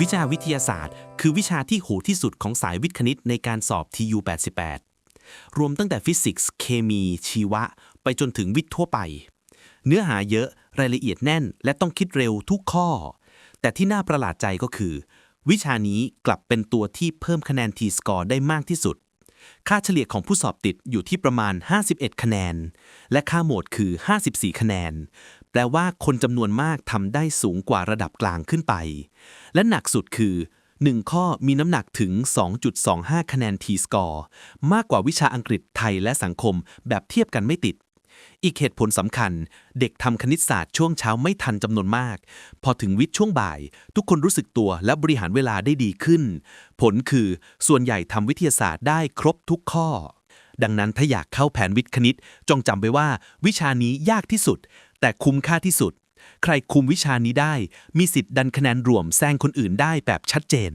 วิชาวิทยาศาสตร์ คือวิชาที่โหดที่สุดของสายวิทย์คณิตในการสอบ TU 88รวมตั้งแต่ฟิสิกส์เคมี ชีวะ ไปจนถึงวิทย์ทั่วไป เนื้อหาเยอะรายละเอียดแน่น และต้องคิดเร็วทุกข้อ แต่ที่น่าประหลาดใจก็คือ วิชานี้กลับเป็นตัวที่เพิ่มคะแนน T-score ได้มากที่สุด ค่าเฉลี่ยของผู้สอบติดอยู่ที่ประมาณ 51 คะแนน และค่าโหมดคือ 54 คะแนน ลว่าคนจำนวนมากทำได้สูงกว่าระดับกลางขึ้นไป และหนักสุดคือ 1 ข้อมีน้ำหนักถึง 2.25 คะแนน T-score มากกว่าวิชาอังกฤษไทยและสังคมแบบเทียบกันไม่ติด อีกเหตุผลสำคัญ เด็กทำคณิตศาสตร์ช่วงเช้าไม่ทันจำนวนมาก พอถึงวิทย์ช่วงบ่าย ทุกคนรู้สึกตัวและบริหารเวลาได้ดีขึ้น ผลคือส่วนใหญ่ทำวิทยาศาสตร์ได้ครบทุกข้อดังนั้นถ้าอยากเข้าแผนวิทย์คณิต จงจำไว้ว่า วิชานี้ยากที่สุด แต่คุ้มค่าที่สุด ใครคุมวิชานี้ได้ มีสิทธิ์ดันคะแนนรวมแซงคนอื่นได้แบบชัดเจน